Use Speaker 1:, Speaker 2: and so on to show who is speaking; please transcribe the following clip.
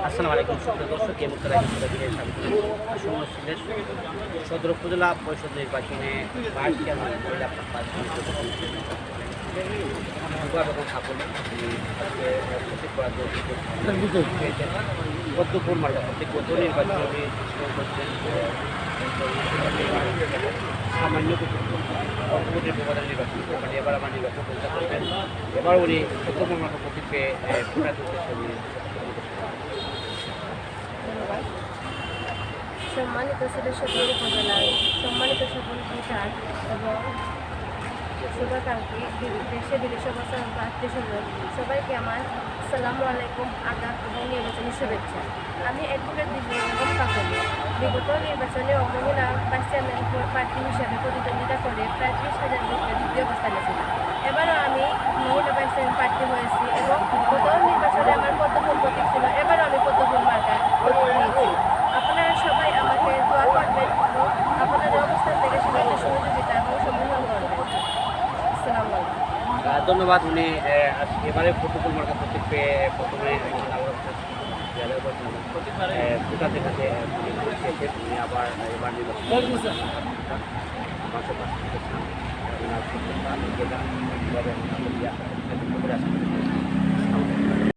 Speaker 1: আসসালামু আলাইকুম সুপ্রিয় দর্শক, এই মুহূর্তে সদর উপজেলা পরিষদ নির্বাচনে ভাইস চেয়ারম্যান মহিলা পদ্মপুর সামান্য কিছু অল্পটির নির্বাচন এবার আমার নির্বাচন পরিচালনা করবেন এবার উনি ভোটার উদ্দেশ্যে উনি
Speaker 2: সম্মানিত সদর উপজেলার সম্মানিত সকল ভোটার এবং শুভাকাঙ্ক্ষী দেশে বিদেশে অবস্থান আত্মীয় স্বজন সবাইকে আমার আসসালামু আলাইকুম, আদাব এবং নির্বাচনী শুভেচ্ছা। আমি অ্যাডভোকেট দিদি এবং কাকলি বিগত নির্বাচনে মহিলা ভাইস চেয়ারম্যান প্রার্থী হিসাবে প্রতিদ্বন্দ্বিতা করে প্রায় ত্রিশ হাজার ভোটে দ্বিতীয় অবস্থানে ছিলাম এবারও আমি মহিলা ভাইস চেয়ারম্যান প্রার্থী হয়েছি এবং গত নির্বাচনে আমার পদ্মফুল প্রতীক ছিল এবারও আমি পদ্মফুল মার্কা নিয়েছি আপনারা সবাই আমাকে দোয়া করবেন এবং আপনাদের অবস্থান থেকে সবাইকে সহযোগিতা এবং সমর্থন করবেন আসসালামু আলাইকুম
Speaker 1: আহ, ধন্যবাদ উনি এবারে প্রটোকল মার্কা প্রতীক পেয়ে প্রথমে ভোটার কাছে উনি আবার এবার নির্বাচন করছেন।